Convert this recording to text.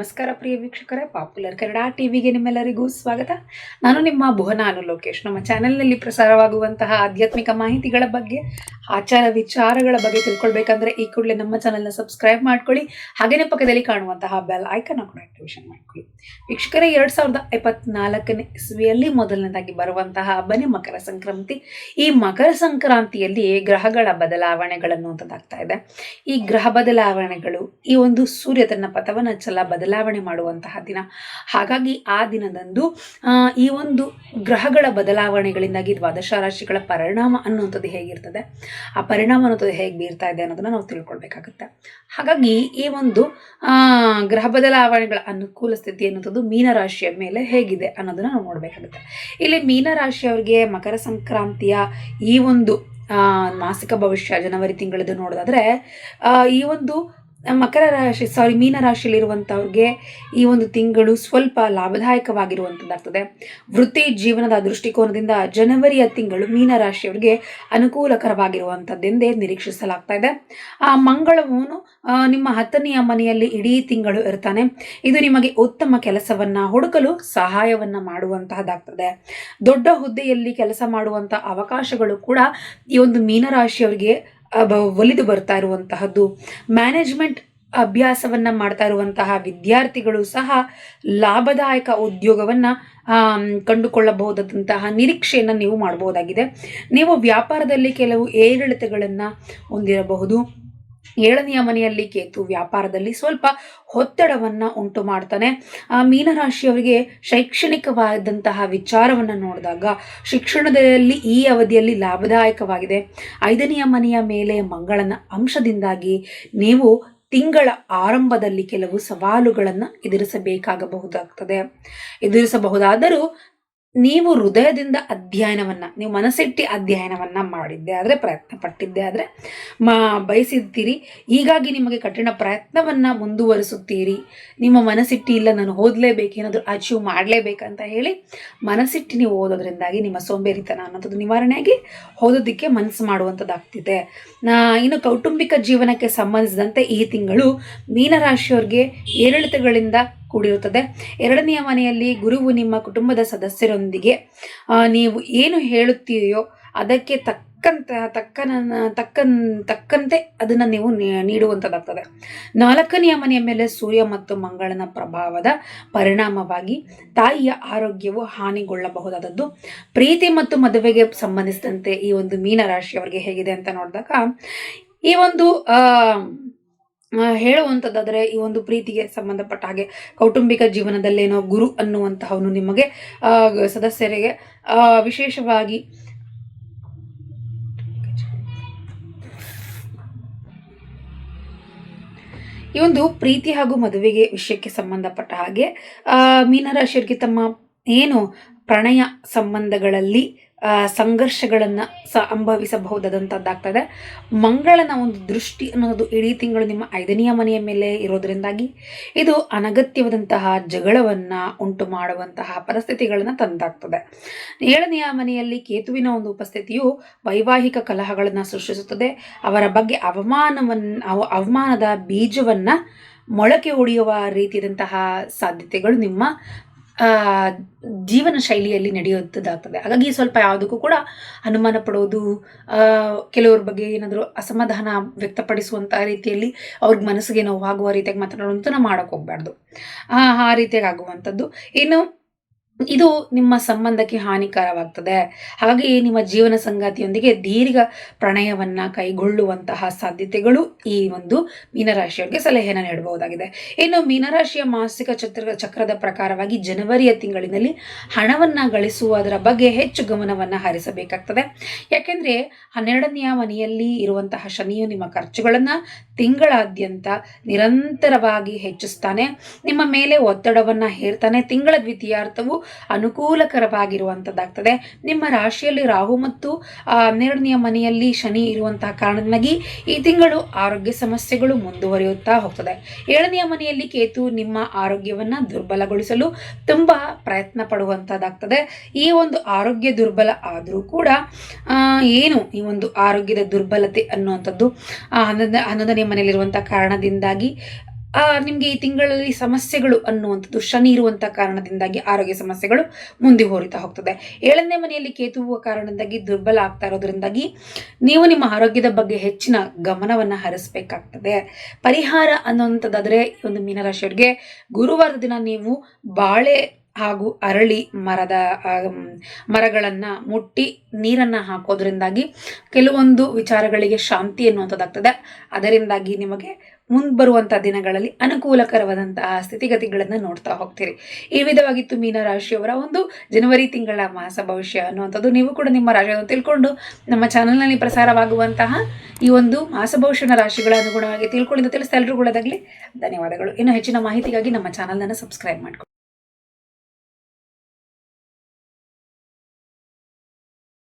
ನಮಸ್ಕಾರ ಪ್ರಿಯ ವೀಕ್ಷಕರೇ ಪಾಪ್ಯುಲರ್ ಕನ್ನಡ ಟಿವಿಗೆ ನಿಮ್ಮೆಲ್ಲರಿಗೂ ಸ್ವಾಗತ. ನಾನು ನಿಮ್ಮ ಭುವನ ಅನು ಲೋಕೇಶ್. ನಮ್ಮ ಚಾನೆಲ್ನಲ್ಲಿ ಪ್ರಸಾರವಾಗುವಂತಹ ಆಧ್ಯಾತ್ಮಿಕ ಮಾಹಿತಿಗಳ ಬಗ್ಗೆ, ಆಚಾರ ವಿಚಾರಗಳ ಬಗ್ಗೆ ತಿಳ್ಕೊಳ್ಬೇಕಂದ್ರೆ ಈ ಕೂಡಲೇ ನಮ್ಮ ಚಾನೆಲ್ನ ಸಬ್ಸ್ಕ್ರೈಬ್ ಮಾಡ್ಕೊಳ್ಳಿ. ಹಾಗೇನೇ ಪಕ್ಕದಲ್ಲಿ ಕಾಣುವಂತಹ ಬೆಲ್ ಐಕನ್ ಕೂಡ ಆಕ್ಟಿವೇಶನ್ ಮಾಡ್ಕೊಳ್ಳಿ. ವೀಕ್ಷಕರೇ, ಎರಡು ಸಾವಿರದ ಇಪ್ಪತ್ನಾಲ್ಕನೇ ಇಸ್ವಿಯಲ್ಲಿ ಮೊದಲನೇದಾಗಿ ಬರುವಂತಹ ಹಬ್ಬನೇ ಮಕರ ಸಂಕ್ರಾಂತಿ. ಈ ಮಕರ ಸಂಕ್ರಾಂತಿಯಲ್ಲಿ ಗ್ರಹಗಳ ಬದಲಾವಣೆಗಳನ್ನು ಅಂತದಾಗ್ತಾ ಇದೆ. ಈ ಗ್ರಹ ಬದಲಾವಣೆಗಳು, ಈ ಒಂದು ಸೂರ್ಯ ತನ್ನ ಪಥವನ್ನು ಚಲ ಬದಲಾವಣೆ ಮಾಡುವಂತಹ ದಿನ. ಹಾಗಾಗಿ ಆ ದಿನದಂದು ಈ ಒಂದು ಗ್ರಹಗಳ ಬದಲಾವಣೆಗಳಿಂದಾಗಿ ದ್ವಾದಶ ರಾಶಿಗಳ ಪರಿಣಾಮ ಅನ್ನುವಂಥದ್ದು ಹೇಗಿರ್ತದೆ, ಆ ಪರಿಣಾಮ ಅನ್ನೋದು ಹೇಗೆ ಬೀರ್ತಾ ಇದೆ ಅನ್ನೋದನ್ನ ನಾವು ತಿಳ್ಕೊಳ್ಬೇಕಾಗುತ್ತೆ. ಹಾಗಾಗಿ ಈ ಒಂದು ಗ್ರಹ ಬದಲಾವಣೆಗಳ ಅನುಕೂಲ ಸ್ಥಿತಿ ಅನ್ನೋಂಥದ್ದು ಮೀನರಾಶಿಯ ಮೇಲೆ ಹೇಗಿದೆ ಅನ್ನೋದನ್ನ ನಾವು ನೋಡಬೇಕಾಗುತ್ತೆ. ಇಲ್ಲಿ ಮೀನರಾಶಿಯವರಿಗೆ ಮಕರ ಸಂಕ್ರಾಂತಿಯ ಈ ಒಂದು ಮಾಸಿಕ ಭವಿಷ್ಯ ಜನವರಿ ತಿಂಗಳದ್ದು ನೋಡೋದಾದ್ರೆ ಈ ಒಂದು ಮಕರ ರಾಶಿ ಸಾರಿ ಮೀನ ರಾಶಿಯಲ್ಲಿರುವಂಥವ್ರಿಗೆ ಈ ಒಂದು ತಿಂಗಳು ಸ್ವಲ್ಪ ಲಾಭದಾಯಕವಾಗಿರುವಂಥದ್ದಾಗ್ತದೆ. ವೃತ್ತಿ ಜೀವನದ ದೃಷ್ಟಿಕೋನದಿಂದ ಜನವರಿಯ ತಿಂಗಳು ಮೀನ ರಾಶಿಯವರಿಗೆ ಅನುಕೂಲಕರವಾಗಿರುವಂಥದ್ದೆಂದೇ ನಿರೀಕ್ಷಿಸಲಾಗ್ತಾ ಇದೆ. ಆ ಮಂಗಳವನು ನಿಮ್ಮ ಹತ್ತನೆಯ ಮನೆಯಲ್ಲಿ ಇಡೀ ತಿಂಗಳು ಇರ್ತಾನೆ. ಇದು ನಿಮಗೆ ಉತ್ತಮ ಕೆಲಸವನ್ನ, ಹುಡುಕಲು ಸಹಾಯವನ್ನ ಮಾಡುವಂತಹದ್ದಾಗ್ತದೆ. ದೊಡ್ಡ ಹುದ್ದೆಯಲ್ಲಿ ಕೆಲಸ ಮಾಡುವಂಥ ಅವಕಾಶಗಳು ಕೂಡ ಈ ಒಂದು ಮೀನರಾಶಿಯವರಿಗೆ ಒಲಿದು ಬರ್ತಾ ಇರುವಂತಹದ್ದು. ಮ್ಯಾನೇಜ್ಮೆಂಟ್ ಅಭ್ಯಾಸವನ್ನ ಮಾಡ್ತಾ ಇರುವಂತಹ ವಿದ್ಯಾರ್ಥಿಗಳು ಸಹ ಲಾಭದಾಯಕ ಉದ್ಯೋಗವನ್ನ ಕಂಡುಕೊಳ್ಳಬಹುದಾದಂತಹ ನಿರೀಕ್ಷೆಯನ್ನು ನೀವು ಮಾಡಬಹುದಾಗಿದೆ ನೀವು ವ್ಯಾಪಾರದಲ್ಲಿ ಕೆಲವು ಏರಿಳಿತಗಳನ್ನು ಹೊಂದಿರಬಹುದು. ಏಳನೆಯ ಮನೆಯಲ್ಲಿ ಕೇತು ವ್ಯಾಪಾರದಲ್ಲಿ ಸ್ವಲ್ಪ ಒತ್ತಡವನ್ನು ಉಂಟು ಮಾಡ್ತಾನೆ. ಆ ಮೀನರಾಶಿಯವರಿಗೆ ಶೈಕ್ಷಣಿಕವಾದಂತಹ ವಿಚಾರವನ್ನು ನೋಡಿದಾಗ ಶಿಕ್ಷಣದಲ್ಲಿ ಈ ಅವಧಿಯಲ್ಲಿ ಲಾಭದಾಯಕವಾಗಿದೆ. ಐದನೆಯ ಮನೆಯ ಮೇಲೆ ಮಂಗಳನ ಅಂಶದಿಂದಾಗಿ ನೀವು ತಿಂಗಳ ಆರಂಭದಲ್ಲಿ ಕೆಲವು ಸವಾಲುಗಳನ್ನು ಎದುರಿಸಬೇಕಾಗಬಹುದಾಗ್ತದೆ. ಎದುರಿಸಬಹುದಾದರೂ ನೀವು ಹೃದಯದಿಂದ ಅಧ್ಯಯನವನ್ನು, ನೀವು ಮನಸ್ಸಿಟ್ಟು ಅಧ್ಯಯನವನ್ನು ಮಾಡಿದ್ದೆ ಆದರೆ ಪ್ರಯತ್ನ ಪಟ್ಟಿದ್ದೆ ಆದರೆ ಮಾ ಬಯಸಿದ್ದೀರಿ ಹೀಗಾಗಿ ನಿಮಗೆ ಕಠಿಣ ಪ್ರಯತ್ನವನ್ನು ಮುಂದುವರಿಸುತ್ತೀರಿ. ನಿಮ್ಮ ಮನಸ್ಸಿಟ್ಟು ಇಲ್ಲ, ನಾನು ಓದಲೇಬೇಕು, ಏನಾದರೂ ಅಚೀವ್ ಮಾಡಲೇಬೇಕಂತ ಹೇಳಿ ಮನಸ್ಸಿಟ್ಟು ನೀವು ಓದೋದ್ರಿಂದಾಗಿ ನಿಮ್ಮ ಸೋಂಬೇರಿತನ ಅನ್ನೋದು ನಿವಾರಣೆಯಾಗಿ ಓದೋದಕ್ಕೆ ಮನಸ್ಸು ಮಾಡುವಂಥದ್ದಾಗ್ತಿದೆ. ಇನ್ನು ಕೌಟುಂಬಿಕ ಜೀವನಕ್ಕೆ ಸಂಬಂಧಿಸಿದಂತೆ ಈ ತಿಂಗಳು ಮೀನರಾಶಿಯವ್ರಿಗೆ ಏರಿಳಿತಗಳಿಂದ ಕೂಡಿರುತ್ತದೆ. ಎರಡನೆಯ ಮನೆಯಲ್ಲಿ ಗುರುವು ನಿಮ್ಮ ಕುಟುಂಬದ ಸದಸ್ಯರೊಂದಿಗೆ ನೀವು ಏನು ಹೇಳುತ್ತೀರೋ ಅದಕ್ಕೆ ತಕ್ಕಂತ ತಕ್ಕನ ತಕ್ಕನ್, ತಕ್ಕಂತೆ ಅದನ್ನು ನೀವು ನೀಡುವಂಥದ್ದಾಗ್ತದೆ ನಾಲ್ಕನೆಯ ಮನೆಯ ಮೇಲೆ ಸೂರ್ಯ ಮತ್ತು ಮಂಗಳನ ಪ್ರಭಾವದ ಪರಿಣಾಮವಾಗಿ ತಾಯಿಯ ಆರೋಗ್ಯವು ಹಾನಿಗೊಳ್ಳಬಹುದಾದದ್ದು. ಪ್ರೀತಿ ಮತ್ತು ಮದುವೆಗೆ ಸಂಬಂಧಿಸಿದಂತೆ ಈ ಒಂದು ಮೀನರಾಶಿಯವರಿಗೆ ಹೇಗಿದೆ ಅಂತ ನೋಡಿದಾಗ, ಈ ಒಂದು ಹೇಳುವಂಥದ್ದಾದರೆ ಈ ಒಂದು ಪ್ರೀತಿಗೆ ಸಂಬಂಧಪಟ್ಟ ಹಾಗೆ ಕೌಟುಂಬಿಕ ಜೀವನದಲ್ಲೇನೋ ಗುರು ಅನ್ನುವಂತಹವನು ನಿಮಗೆ ಸದಸ್ಯರಿಗೆ ವಿಶೇಷವಾಗಿ ಈ ಒಂದು ಪ್ರೀತಿ ಹಾಗೂ ಮದುವೆಗೆ ವಿಷಯಕ್ಕೆ ಸಂಬಂಧಪಟ್ಟ ಹಾಗೆ ಮೀನರಾಶಿಯರಿಗೆ ತಮ್ಮ ಏನು ಪ್ರಣಯ ಸಂಬಂಧಗಳಲ್ಲಿ ಸಂಘರ್ಷಗಳನ್ನು ಸ ಅನುಭವಿಸಬಹುದಾದಂಥದ್ದಾಗ್ತದೆ ಮಂಗಳನ ಒಂದು ದೃಷ್ಟಿ ಅನ್ನೋದು ಇಡೀ ತಿಂಗಳು ನಿಮ್ಮ ಐದನೆಯ ಮನೆಯ ಮೇಲೆ ಇರೋದರಿಂದಾಗಿ ಇದು ಅನಗತ್ಯವಾದಂತಹ ಜಗಳವನ್ನು ಉಂಟು ಮಾಡುವಂತಹ ಪರಿಸ್ಥಿತಿಗಳನ್ನು ತಂದಾಗ್ತದೆ. ಏಳನೆಯ ಮನೆಯಲ್ಲಿ ಕೇತುವಿನ ಒಂದು ಉಪಸ್ಥಿತಿಯು ವೈವಾಹಿಕ ಕಲಹಗಳನ್ನು ಸೃಷ್ಟಿಸುತ್ತದೆ. ಅವರ ಬಗ್ಗೆ ಅವಮಾನವನ್ನು ಅವ, ಅವಮಾನದ ಬೀಜವನ್ನು ಮೊಳಕೆ ಹೊಡೆಯುವ ರೀತಿಯಾದಂತಹ ಸಾಧ್ಯತೆಗಳು ನಿಮ್ಮ ಜೀವನ ಶೈಲಿಯಲ್ಲಿ ನಡೆಯುವಂಥದ್ದಾಗ್ತದೆ ಹಾಗಾಗಿ ಸ್ವಲ್ಪ ಯಾವುದಕ್ಕೂ ಕೂಡ ಅನುಮಾನ ಪಡೋದು ಕೆಲವ್ರ ಬಗ್ಗೆ ಏನಾದರೂ ಅಸಮಾಧಾನ ವ್ಯಕ್ತಪಡಿಸುವಂಥ ರೀತಿಯಲ್ಲಿ ಅವ್ರಿಗೆ ಮನಸ್ಸಿಗೆ ನೋವಾಗುವ ರೀತಿಯಾಗಿ ಮಾತನಾಡುವಂಥ ಮಾಡೋಕ್ಕೆ ಹೋಗ್ಬಾರ್ದು ಆ ಆ ರೀತಿಯಾಗಿ ಆಗುವಂಥದ್ದು ಇನ್ನು ಇದು ನಿಮ್ಮ ಸಂಬಂಧಕ್ಕೆ ಹಾನಿಕರವಾಗ್ತದೆ. ಹಾಗೆಯೇ ನಿಮ್ಮ ಜೀವನ ಸಂಗಾತಿಯೊಂದಿಗೆ ದೀರ್ಘ ಪ್ರಣಯವನ್ನ ಕೈಗೊಳ್ಳುವಂತಹ ಸಾಧ್ಯತೆಗಳು ಈ ಒಂದು ಮೀನರಾಶಿಯವರಿಗೆ ಸಲಹೆಯನ್ನು ನೀಡಬಹುದಾಗಿದೆ. ಇನ್ನು ಮೀನರಾಶಿಯ ಮಾಸಿಕ ಚಕ್ರ ಚಕ್ರದ ಪ್ರಕಾರವಾಗಿ ಜನವರಿಯ ತಿಂಗಳಿನಲ್ಲಿ ಹಣವನ್ನ ಗಳಿಸುವುದರ ಬಗ್ಗೆ ಹೆಚ್ಚು ಗಮನವನ್ನು ಹರಿಸಬೇಕಾಗ್ತದೆ. ಯಾಕೆಂದ್ರೆ ಹನ್ನೆರಡನೆಯ ಮನೆಯಲ್ಲಿ ಇರುವಂತಹ ಶನಿಯು ನಿಮ್ಮ ಖರ್ಚುಗಳನ್ನ ತಿಂಗಳಾದ್ಯಂತ ನಿರಂತರವಾಗಿ ಹೆಚ್ಚಿಸ್ತಾನೆ. ನಿಮ್ಮ ಮೇಲೆ ಒತ್ತಡವನ್ನ ಹೇರ್ತಾನೆ. ತಿಂಗಳ ದ್ವಿತೀಯಾರ್ಥವು ಅನುಕೂಲಕರವಾಗಿರುವಂಥದ್ದಾಗ್ತದೆ ನಿಮ್ಮ ರಾಶಿಯಲ್ಲಿ ರಾಹು ಮತ್ತು ಹನ್ನೆರಡನೆಯ ಮನೆಯಲ್ಲಿ ಶನಿ ಇರುವಂತಹ ಕಾರಣದಿಂದಾಗಿ ಈ ತಿಂಗಳು ಆರೋಗ್ಯ ಸಮಸ್ಯೆಗಳು ಮುಂದುವರಿಯುತ್ತಾ ಹೋಗ್ತದೆ. ಏಳನೆಯ ಮನೆಯಲ್ಲಿ ಕೇತು ನಿಮ್ಮ ಆರೋಗ್ಯವನ್ನು ದುರ್ಬಲಗೊಳಿಸಲು ತುಂಬಾ ಪ್ರಯತ್ನ ಪಡುವಂಥದ್ದಾಗ್ತದೆ ಈ ಒಂದು ಆರೋಗ್ಯ ದುರ್ಬಲ ಆದರೂ ಕೂಡ ಏನು ಈ ಒಂದು ಆರೋಗ್ಯದ ದುರ್ಬಲತೆ ಅನ್ನುವಂಥದ್ದು ಹನ್ನೊಂದ, ಹನ್ನೊಂದನೇ ಮನೆಯಲ್ಲಿರುವಂಥ ಕಾರಣದಿಂದಾಗಿ ನಿಮ್ಗೆ ಈ ತಿಂಗಳಲ್ಲಿ ಸಮಸ್ಯೆಗಳು ಅನ್ನುವಂಥದ್ದು ಶನಿ ಇರುವಂಥ ಕಾರಣದಿಂದಾಗಿ ಆರೋಗ್ಯ ಸಮಸ್ಯೆಗಳು ಮುಂದೆ ಹೋರಿತಾ ಹೋಗ್ತದೆ. ಏಳನೇ ಮನೆಯಲ್ಲಿ ಕೇತುವ ಕಾರಣದಿಂದಾಗಿ ದುರ್ಬಲ ಆಗ್ತಾ ಇರೋದ್ರಿಂದಾಗಿ ನೀವು ನಿಮ್ಮ ಆರೋಗ್ಯದ ಬಗ್ಗೆ ಹೆಚ್ಚಿನ ಗಮನವನ್ನು ಹರಿಸಬೇಕಾಗ್ತದೆ. ಪರಿಹಾರ ಅನ್ನುವಂಥದ್ದಾದರೆ ಈ ಒಂದು ಮೀನರಾಶಿಯವರಿಗೆ ಗುರುವಾರದ ದಿನ ನೀವು ಬಾಳೆ ಹಾಗೂ ಅರಳಿ ಮರದ ಮರಗಳನ್ನು ಮುಟ್ಟಿ ನೀರನ್ನು ಹಾಕೋದ್ರಿಂದಾಗಿ ಕೆಲವೊಂದು ವಿಚಾರಗಳಿಗೆ ಶಾಂತಿ ಎನ್ನುವಂಥದ್ದಾಗ್ತದೆ ಅದರಿಂದಾಗಿ ನಿಮಗೆ ಮುಂದೆ ಬರುವಂಥ ದಿನಗಳಲ್ಲಿ ಅನುಕೂಲಕರವಾದಂತಹ ಸ್ಥಿತಿಗತಿಗಳನ್ನು ನೋಡ್ತಾ ಹೋಗ್ತೀರಿ. ಈ ವಿಧವಾಗಿತ್ತು ಮೀನರಾಶಿಯವರ ಒಂದು ಜನವರಿ ತಿಂಗಳ ಮಾಸ ಭವಿಷ್ಯ ಅನ್ನುವಂಥದ್ದು ನೀವು ಕೂಡ ನಿಮ್ಮ ರಾಶಿಯನ್ನು ತಿಳ್ಕೊಂಡು ನಮ್ಮ ಚಾನಲ್ನಲ್ಲಿ ಪ್ರಸಾರವಾಗುವಂತಹ ಈ ಒಂದು ಮಾಸ ಭವಿಷ್ಯನ ರಾಶಿಗಳ ಅನುಗುಣವಾಗಿ ಅಂತ ತಿಳಿಸ್ತಾ ಎಲ್ಲರೂ ಕೂಡದಾಗಲಿ ಧನ್ಯವಾದಗಳು. ಇನ್ನು ಹೆಚ್ಚಿನ ಮಾಹಿತಿಗಾಗಿ ನಮ್ಮ ಚಾನಲನ್ನು ಸಬ್ಸ್ಕ್ರೈಬ್ ಮಾಡ್ಕೊಳ್ಳಿ